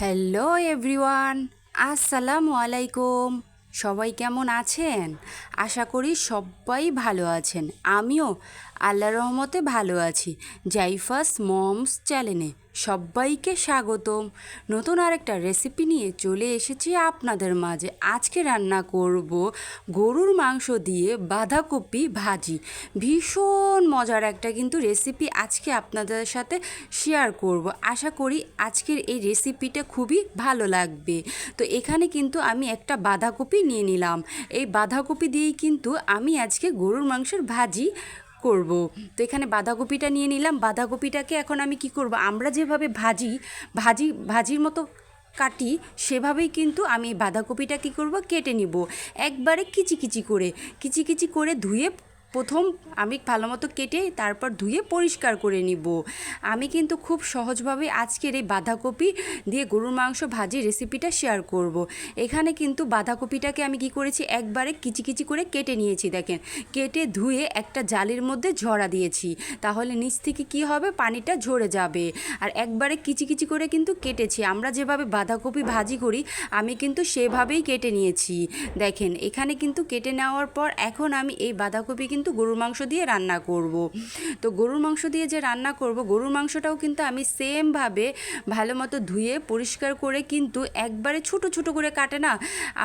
Hello everyone আসসালামু আলাইকুম সবাই কেমন আছেন? আশা করি সবাই ভালো আছেন। আমিও আল্লাহ রহমতে ভালো আছি। জাইফাস মমস চ্যানেলে সবাইকে স্বাগতম। নতুন আরেকটা রেসিপি নিয়ে চলে এসেছি আপনাদের মাঝে। আজকে রান্না করব গরুর মাংস দিয়ে বাঁধাকপি ভাজি। ভীষণ মজার একটা কিন্তু রেসিপি আজকে আপনাদের সাথে শেয়ার করব। আশা করি আজকের এই রেসিপিটা খুবই ভালো লাগবে। তো এখানে কিন্তু আমি একটা বাঁধাকপি নিয়ে নিলাম। এই বাঁধাকপি দিয়েই কিন্তু আমি আজকে গরুর মাংসের ভাজি করব। তো এখানে বাঁধাকপিটা নিয়ে নিলাম। বাঁধাকপিটাকে এখন আমি কি করব? আমরা যেভাবে ভাজি ভাজি, ভাজির মতো কাটি, সেভাবেই কিন্তু আমি বাঁধাকপিটা কী করব? কেটে নিব। একবারে কিচি কিচি করে কিচি কিচি করে ধুয়ে প্রথম আমি ভালো মতো কেটে তারপর ধুয়ে পরিষ্কার করে নিব। আমি কিন্তু খুব সহজভাবে আজকের এই বাঁধাকপি দিয়ে গরুর মাংস ভাজি রেসিপিটা শেয়ার করব। এখানে কিন্তু বাঁধাকপিটাকে আমি কি করেছি, একবারে কিচি কিচি করে কেটে নিয়েছি দেখেন। কেটে ধুয়ে একটা জালির মধ্যে ঝরা দিয়েছি। তাহলে নিচ থেকে কি হবে, পানিটা ঝরে যাবে। আর একবারে কিচি কিচি করে কিন্তু কেটেছি। আমরা যেভাবে বাঁধাকপি ভাজি করি, আমি কিন্তু সেভাবেই কেটে নিয়েছি। দেখেন, এখানে কিন্তু কেটে নেওয়ার পর এখন আমি এই বাঁধাকপি কিন্তু গরুর মাংস দিয়ে রান্না করব। তো গরুর মাংস দিয়ে যে রান্না করব, গরুর মাংসটাও কিন্তু আমি সেমভাবে ভালো মতো ধুয়ে, পরিষ্কার করে কিন্তু একবারে ছোট ছোট করে কাটে না।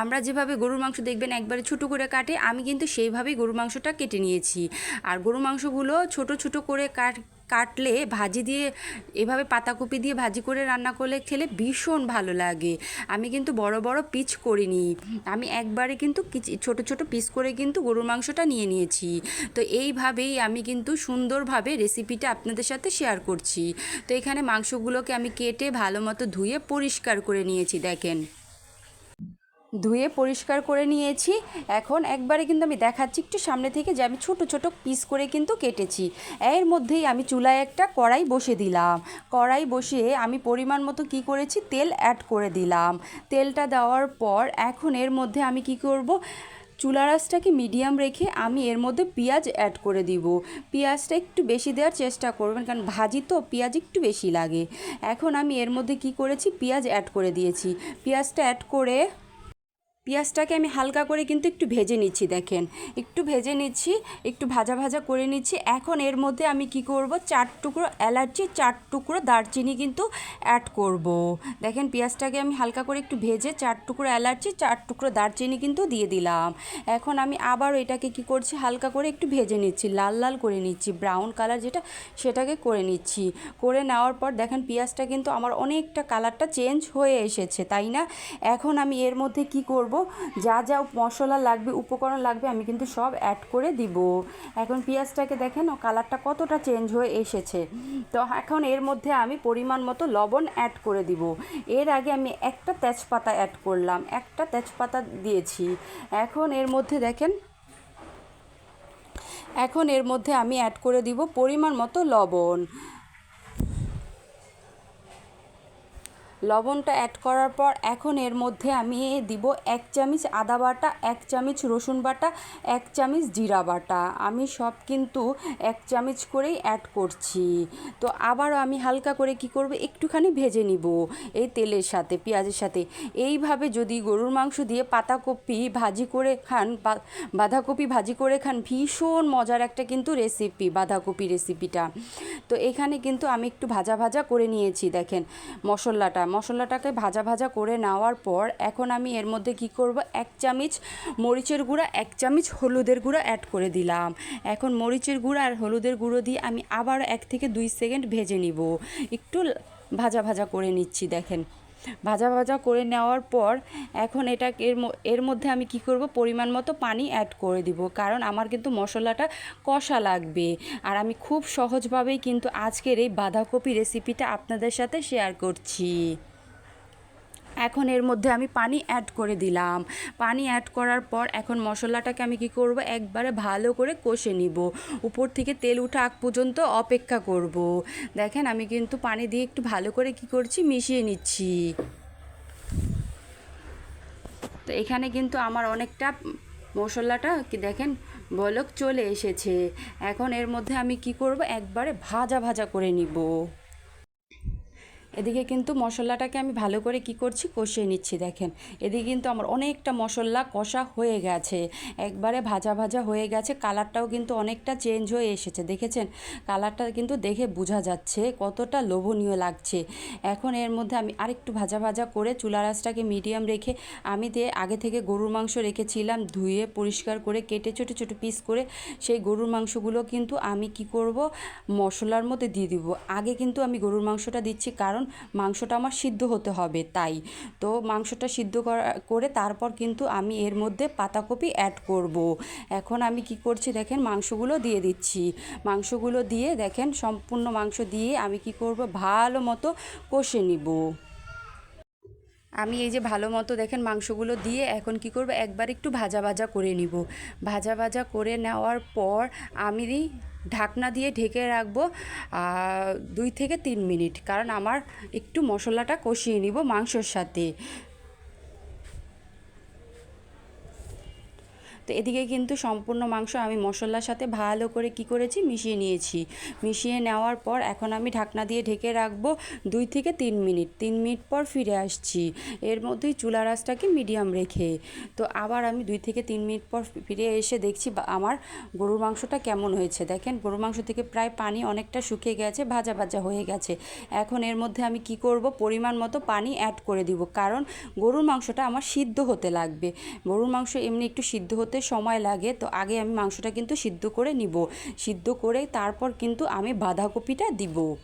আমরা যেভাবে গরুর মাংস দেখবেন একবারে ছোট করে কাটে, আমি কিন্তু সেইভাবেই গরুর মাংসটা কেটে নিয়েছি। আর গরুর মাংসগুলো ছোট ছোট করে কাট কাটলে, ভাজি দিয়ে, এভাবে পাতাকপি দিয়ে ভাজি করে রান্না করলে খেলে ভীষণ ভালো লাগে। আমি কিন্তু বড় বড় পিচ করিনি। আমি একবারে কিন্তু ছোট ছোট পিস করে কিন্তু গরুর মাংসটা নিয়ে নিয়েছি। তো এইভাবেই আমি কিন্তু সুন্দরভাবে রেসিপিটা আপনাদের সাথে শেয়ার করছি। তো এখানে মাংসগুলোকে আমি কেটে ভালো মতো ধুয়ে পরিষ্কার করে নিয়েছি, দেখেন। ধুয়ে পরিষ্কার করে নিয়েছি। এখন একবারে কিন্তু আমি দেখাচ্ছি, একটু সামনে থেকে যে আমি ছোট ছোট পিস করে কিন্তু কেটেছি। এর মধ্যেই আমি চুলায় একটা কড়াই বসে দিলাম। কড়াই বসিয়ে আমি পরিমাণ মতো কি করেছি? তেল অ্যাড করে দিলাম। তেলটা দেওয়ার পর এখন এর মধ্যে আমি কি করব? চুলা রাসটাকে মিডিয়াম রেখে আমি এর মধ্যে পেঁয়াজ অ্যাড করে দিব। পেঁয়াজটা একটু বেশি দেওয়ার চেষ্টা করবেন, কারণ ভাজি তো, পেঁয়াজ একটু বেশি লাগে। এখন আমি এর মধ্যে কি করেছি? পেঁয়াজ অ্যাড করে দিয়েছি। পেঁয়াজটা অ্যাড করে পেঁয়াজটাকে আমি হালকা করে কিন্তু একটু ভেজে নিচ্ছি, দেখেন। একটু ভেজে নিচ্ছি, একটু ভাজা ভাজা করে নিচ্ছি। এখন এর মধ্যে আমি কি করব? চার টুকরো এলাচি, চার টুকরো দারচিনি কিন্তু অ্যাড করব। দেখেন, পেঁয়াজটাকে আমি হালকা করে একটু ভেজে চার টুকরো এলাচি, চার টুকরো দারচিনি কিন্তু দিয়ে দিলাম। এখন আমি আবার এটাকে কি করছি? হালকা করে একটু ভেজে নিচ্ছি, লাল লাল করে নিচ্ছি ব্রাউন কালার যেটা, সেটাকে করে নিচ্ছি। করে নেওয়ার পর দেখেন, পেঁয়াজটা কিন্তু আমার অনেকটা কালারটা চেঞ্জ হয়ে এসেছে, তাই না? এখন আমি এর মধ্যে কি করব? যা যা মশলা লাগবে, উপকরণ লাগবে, আমি কিন্তু সব অ্যাড করে দিব। এখন পেঁয়াজটাকে দেখেন, ও কালারটা কতটা চেঞ্জ হয়ে এসেছে। তো এখন এর মধ্যে আমি পরিমাণ মতো লবণ অ্যাড করে দিব। এর আগে আমি একটা তেজপাতা অ্যাড করলাম, একটা তেজপাতা দিয়েছি। এখন এর মধ্যে দেখেন, এখন এর মধ্যে আমি অ্যাড করে দিব পরিমাণ মতো লবণ। লবণটা অ্যাড করার পর এখন এর মধ্যে আমি দিব এক চামচ আদা বাটা, এক চামচ রসুন বাটা, এক চামচ জিরা বাটা। আমি সব কিন্তু এক চামচ করেই অ্যাড করছি। তো আবারও আমি হালকা করে কি করব? একটুখানি ভেজে নিব এই তেলের সাথে, পেঁয়াজের সাথে। এইভাবে যদি গরুর মাংস দিয়ে পাতাকপি ভাজি করে খান বাঁধাকপি ভাজি করে খান, ভীষণ মজার একটা কিন্তু রেসিপি বাঁধাকপি রেসিপিটা তো এখানে কিন্তু আমি একটু ভাজা ভাজা করে নিয়েছি, দেখেন। মশলাটা মশলাটাকে ভাজা ভাজা করে নেওয়ার পর এখন আমি এর মধ্যে কি করব? এক চামচ মরিচের গুঁড়া, এক চামচ হলুদের গুঁড়া অ্যাড করে দিলাম। এখন মরিচের গুঁড়া আর হলুদের গুঁড়ো দিয়ে আমি আবার এক থেকে দুই সেকেন্ড ভেজে নিব। একটু ভাজা ভাজা করে নিচ্ছি, দেখেন। ভাজা ভাজা করে নেওয়ার পর এখন এটা এর এর মধ্যে আমি কি করব? পরিমাণ মতো পানি অ্যাড করে দিব। কারণ আমার কিন্তু মশলাটা কষা লাগবে। আর আমি খুব সহজভাবেই কিন্তু আজকের এই বাঁধাকপি রেসিপিটা আপনাদের সাথে শেয়ার করছি। এখন এর মধ্যে আমি পানি অ্যাড করে দিলাম। পানি অ্যাড করার পর এখন মশলাটাকে আমি কি করব? একবারে ভালো করে কষে নিব। উপর থেকে তেল উঠা আগ পর্যন্ত অপেক্ষা করব। দেখেন আমি কিন্তু পানি দিয়ে একটু ভালো করে কি করছি? মিশিয়ে নিচ্ছি। তো এখানে কিন্তু আমার অনেকটা মশলাটা কি দেখেন? বলক চলে এসেছে। এখন এর মধ্যে আমি কি করব? একবারে ভাজা ভাজা করে নিব। এদিকে কিন্তু মশলাটাকে আমি ভালো করে কি করছি, কষিয়ে নিচ্ছি দেখেন। এদিকে কিন্তু আমার অনেকটা মশলা কষা হয়ে গেছে। একবারে ভাজা ভাজা হয়ে গেছে, কালারটাও কিন্তু অনেকটা চেঞ্জ হয়ে এসেছে। দেখেছেন? কালারটা কিন্তু দেখে বোঝা যাচ্ছে কতটা লোভনীয় লাগছে। এখন এর মধ্যে আমি আরেকটু ভাজা ভাজা করে চুলা রাসটাকে মিডিয়াম রেখে আমি দিয়ে আগে থেকে গরুর মাংস রেখেছিলাম, ধুয়ে পরিষ্কার করে কেটে ছোটো ছোটো পিস করে সেই গরুর মাংসগুলো কিন্তু আমি কি করব, মশলার মধ্যে দিয়ে দিব। আগে কিন্তু আমি গরুর মাংসটা দিচ্ছি, কারণ মাংসটা আমার সিদ্ধ হতে হবে তাই। তো মাংসটা সিদ্ধ করা- তারপর কিন্তু আমি এর মধ্যে পাতাকপি অ্যাড করব। এখন আমি কি করছি দেখেন, মাংসগুলো দিয়ে দিচ্ছি। মাংসগুলো দিয়ে দেখেন, সম্পূর্ণ মাংস দিয়ে আমি কি করব? ভালো মতো কষে নিব। আমি এই যে ভালো মতো দেখেন মাংসগুলো দিয়ে এখন কি করব? একবার একটু ভাজা ভাজা করে নিব। ভাজা ভাজা করে নেওয়ার পর আমি ঢাকনা দিয়ে ঢেকে রাখব দুই থেকে তিন মিনিট। কারণ আমার একটু মশলাটা কষিয়ে নিব মাংসর সাথে। তো এদিকে কিন্তু সম্পূর্ণ মাংস আমি মশলার সাথে ভালো করে কি করেছি? মিশিয়ে নিয়েছি। মিশিয়ে নেওয়ার পর এখন আমি ঢাকনা দিয়ে ঢেকে রাখব দুই থেকে তিন মিনিট। তিন মিনিট পর ফিরে আসছি। এর মধ্যেই চুলা রাসটাকে মিডিয়াম রেখে। তো আবার আমি দুই থেকে তিন মিনিট পর ফিরে এসে দেখছি আমার গরুর মাংসটা কেমন হয়েছে। দেখেন, গরুর মাংস থেকে প্রায় পানি অনেকটা শুকিয়ে গেছে, ভাজা ভাজা হয়ে গেছে। এখন এর মধ্যে আমি কি করব? পরিমাণ মতো পানি অ্যাড করে দিব। কারণ গরুর মাংসটা আমার সিদ্ধ হতে লাগবে। গরুর মাংস এমনি একটু সিদ্ধ হতে সময় লাগে, তো আগে আমি মাংসটা কিন্তু সিদ্ধ করে নিব। সিদ্ধ করে তারপর কিন্তু আমি বাঁধাকপিটা দিব।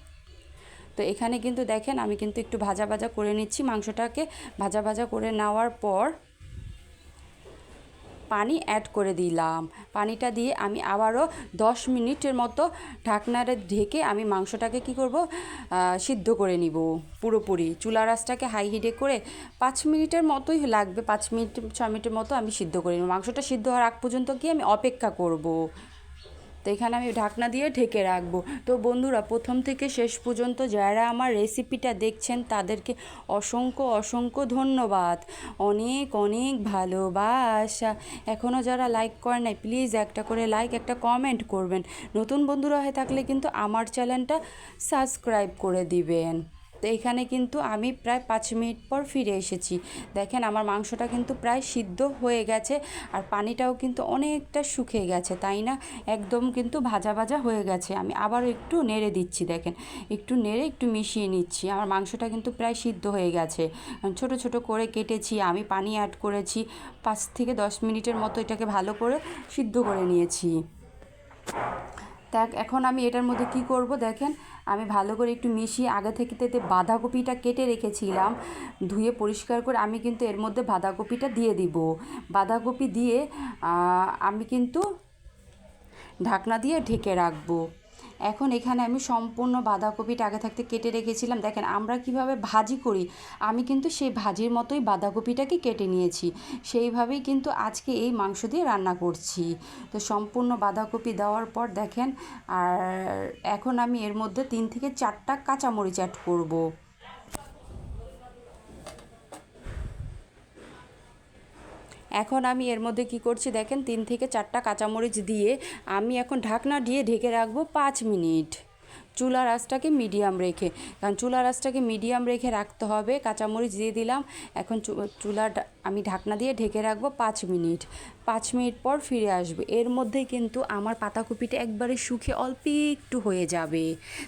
তো এখানে কিন্তু দেখেন আমি কিন্তু একটু ভাজা ভাজা করে নিচ্ছি মাংসটাকে। ভাজা ভাজা করে নেওয়ার পর পানি অ্যাড করে দিলাম। পানিটা দিয়ে আমি আবারও দশ মিনিটের মতো ঢাকনারে ঢেকে আমি মাংসটাকে কি করব? সিদ্ধ করে নিব পুরোপুরি। চুলা রাসটাকে হাই হিটে করে পাঁচ মিনিটের মতোই লাগবে, পাঁচ মিনিট ছ মিনিটের মতো আমি সিদ্ধ করে নেব। মাংসটা সিদ্ধ হওয়ার আগ পর্যন্ত কি আমি অপেক্ষা করব। তো এখানে আমি ঢাকনা দিয়ে ঢেকে রাখব। তো বন্ধুরা, প্রথম থেকে শেষ পর্যন্ত যারা আমার রেসিপিটা দেখছেন, তাদেরকে অসংখ্য অসংখ্য ধন্যবাদ। অনেক অনেক ভালোবাসা। এখনও যারা লাইক করে নাই প্লিজ একটা করে লাইক একটা কমেন্ট করবেন। নতুন বন্ধুরা হয়ে থাকলে কিন্তু আমার চ্যানেলটা সাবস্ক্রাইব করে দিবেন। তো এখানে কিন্তু আমি প্রায় পাঁচ মিনিট পর ফিরে এসেছি। দেখেন আমার মাংসটা কিন্তু প্রায় সিদ্ধ হয়ে গেছে আর পানিটাও কিন্তু অনেকটা শুকিয়ে গেছে, তাই না? একদম কিন্তু ভাজা ভাজা হয়ে গেছে। আমি আবারও একটু নেড়ে দিচ্ছি, দেখেন। একটু নেড়ে একটু মিশিয়ে নিচ্ছি। আমার মাংসটা কিন্তু প্রায় সিদ্ধ হয়ে গেছে। ছোট ছোট করে কেটেছি, আমি পানি অ্যাড করেছি, পাঁচ থেকে দশ মিনিটের মতো এটাকে ভালো করে সিদ্ধ করে নিয়েছি। দেখ, এখন আমি এটার মধ্যে কি করব, দেখেন? আমি ভালো করে একটু মিশিয়ে আগে থেকে তেতে বাঁধাকপিটা কেটে রেখেছিলাম, ধুয়ে পরিষ্কার করে আমি কিন্তু এর মধ্যে বাঁধাকপিটা দিয়ে দিব। বাঁধাকপি দিয়ে আমি কিন্তু ঢাকনা দিয়ে ঢেকে রাখব। এখন এখানে আমি সম্পূর্ণ বাঁধাকপিটা আগে থাকতে কেটে রেখেছিলাম। দেখেন, আমরা কীভাবে ভাজি করি, আমি কিন্তু সেই ভাজির মতোই বাঁধাকপিটাকে কেটে নিয়েছি। সেইভাবেই কিন্তু আজকে এই মাংস দিয়ে রান্না করছি। তো সম্পূর্ণ বাঁধাকপি দেওয়ার পর দেখেন, আর এখন আমি এর মধ্যে তিন থেকে চারটা কাঁচামরিচ অ্যাড করব। এখন আমি এর মধ্যে কি করছি দেখেন, তিন থেকে চারটা কাঁচামরিচ দিয়ে আমি এখন ঢাকনা দিয়ে ঢেকে রাখব পাঁচ মিনিট। চুলা আঁচটাকে মিডিয়াম রেখে, কারণ চুলা আঁচটাকে মিডিয়াম রেখে রাখতে হবে। কাঁচামরিচ দিয়ে দিলাম, এখন চু- চুলার আমি ঢাকনা দিয়ে ঢেকে রাখব পাঁচ মিনিট। পাঁচ মিনিট পর ফিরে আসবে। এর মধ্যে কিন্তু আমার পাতাকপিটা একবারে শুকিয়ে অল্প একটু হয়ে যাবে।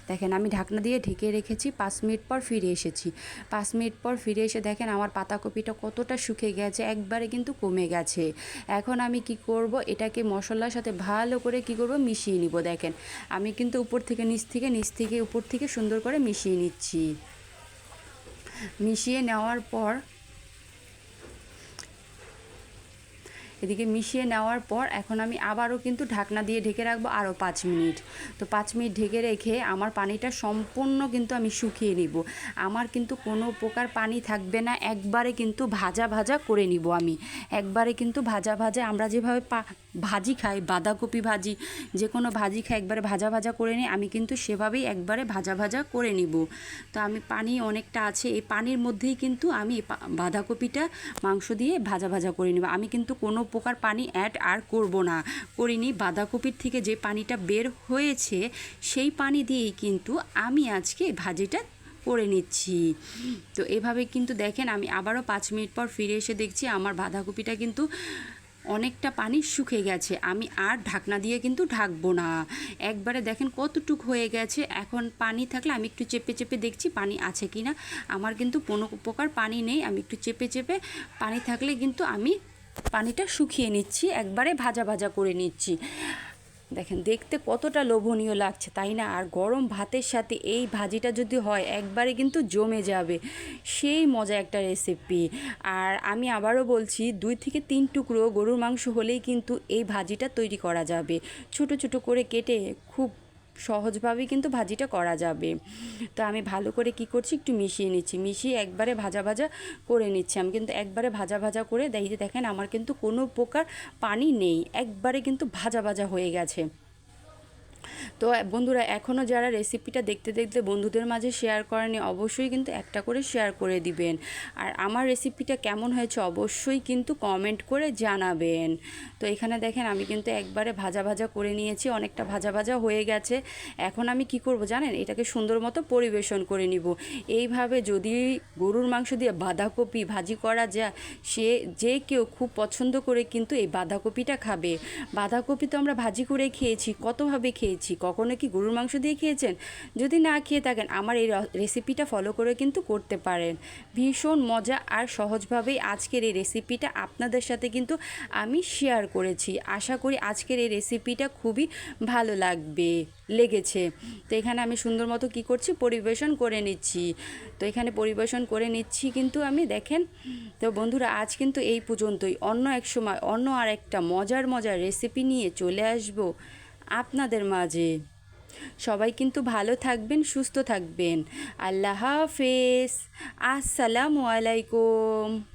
দেখেন, আমি ঢাকনা দিয়ে ঢেকে রেখেছি, পাঁচ মিনিট পর ফিরে এসেছি। পাঁচ মিনিট পর ফিরে এসে দেখেন, আমার পাতাকপিটা কতটা শুকিয়ে গেছে, একবারে কিন্তু কমে গেছে। এখন আমি কি করব, এটাকে মশলার সাথে ভালো করে কি করব, মিশিয়ে নিব। দেখেন, আমি কিন্তু উপর থেকে, নিচ থেকে নিচ থেকে, উপর থেকে সুন্দর করে মিশিয়ে নিচ্ছি। মিশিয়ে নেওয়ার পর এদিকে মিশিয়ে নেওয়ার পর এখন আমি আবারও কিন্তু ঢাকনা দিয়ে ঢেকে রাখব আরও পাঁচ মিনিট। তো পাঁচ মিনিট ঢেকে রেখে আমার পানিটা সম্পূর্ণ কিন্তু আমি শুকিয়ে নিব। আমার কিন্তু কোনো প্রকার পানি থাকবে না, একবারে কিন্তু ভাজা ভাজা করে নিব আমি। একবারে কিন্তু ভাজা ভাজা আমরা যেভাবে পা ভাজি খাই, বাঁধাকপি ভাজি, যে কোনো ভাজি খাই, একবারে ভাজা ভাজা করে নিই, আমি কিন্তু সেভাবেই একবারে ভাজা ভাজা করে নিব। তো আমি পানি অনেকটা আছে, এই পানির মধ্যেই কিন্তু আমি বাঁধাকপিটা মাংস দিয়ে ভাজা ভাজা করে নেব। আমি কিন্তু কোনো প্রকার পানি অ্যাড আর করব না, করিনি। বাঁধাকপির থেকে যে পানিটা বের হয়েছে, সেই পানি দিয়েই কিন্তু আমি আজকে ভাজিটা করে নিচ্ছি। তো এভাবে কিন্তু দেখেন, আমি আবারও পাঁচ মিনিট পর ফিরে এসে দেখছি, আমার বাঁধাকপিটা কিন্তু অনেকটা পানি শুকে গেছে। আমি আর ঢাকনা দিয়ে কিন্তু ঢাকবো না। একবারে দেখেন কতটুক হয়ে গেছে। এখন পানি থাকলে আমি একটু চেপে চেপে দেখছি পানি আছে কি না আমার কিন্তু কোনো প্রকার পানি নেই। আমি একটু চেপে চেপে পানি থাকলে কিন্তু আমি পানিটা শুকিয়ে নিচ্ছি। একবারে ভাজা ভাজা করে নিচ্ছি। দেখেন, দেখতে কতটা লোভনীয় লাগছে, তাই না? আর গরম ভাতের সাথে এই ভাজিটা যদি হয়, একবারে কিন্তু জমে যাবে। সেই মজা একটা রেসিপি আর আমি আবারও বলছি, দুই থেকে তিন টুকরো গরুর মাংস হলেই কিন্তু এই ভাজিটা তৈরি করা যাবে। ছোট ছোট করে কেটে খুব সহজভাবেই কিন্তু ভাজিটা করা যাবে। তো আমি ভালো করে কি করছি, একটু মিশিয়ে নিচ্ছি। মিশিয়ে একবারে ভাজা ভাজা করে নিচ্ছি। আমি কিন্তু একবারে ভাজা ভাজা করে দেখি, দেখেন আমার কিন্তু কোনো প্রকার পানি নেই। একবারে কিন্তু ভাজা ভাজা হয়ে গেছে। তো বন্ধুরা এখনও যারা রেসিপিটা দেখতে দেখতে বন্ধুদের মাঝে শেয়ার করেনি, অবশ্যই কিন্তু একটা করে শেয়ার করে দিবেন। আর আমার রেসিপিটা কেমন হয়েছে অবশ্যই কিন্তু কমেন্ট করে জানাবেন। তো এখানে দেখেন, আমি কিন্তু একবারে ভাজা ভাজা করে নিয়েছি, অনেকটা ভাজা ভাজা হয়ে গেছে। এখন আমি কি করব জানেন? এটাকে সুন্দর মতো পরিবেশন করে নিব। এইভাবে যদি গরুর মাংস দিয়ে বাঁধাকপি ভাজি করা যায়, সে যে কেউ খুব পছন্দ করে কিন্তু এই বাঁধাকপিটা খাবে। বাঁধাকপি তো আমরা ভাজি করে খেয়েছি, কতভাবে খেয়েছি? কখনো কি গরুর মাংস দিয়ে খেয়েছেন? যদি না খেয়ে থাকেন, আমার এই রেসিপিটা ফলো করে কিন্তু করতে পারেন। ভীষণ মজা আর সহজভাবেই আজকের এই রেসিপিটা আপনাদের সাথে কিন্তু আমি শেয়ার করেছি। আশা করি আজকের এই রেসিপিটা খুবই ভালো লাগবে, লেগেছে। তো এখানে আমি সুন্দর মতো কী করছি? পরিবেশন করে নিচ্ছি। তো এখানে পরিবেশন করে নিচ্ছি কিন্তু আমি, দেখেন। তো বন্ধুরা, আজ কিন্তু এই পর্যন্তই। অন্য এক সময়, অন্য আর একটা মজার মজার রেসিপি নিয়ে চলে আসব। আপনাদের মাঝে। সবাই কিন্তু ভালো থাকবেন সুস্থ থাকবেন। আল্লাহ হাফেজ। আসসালামু আলাইকুম।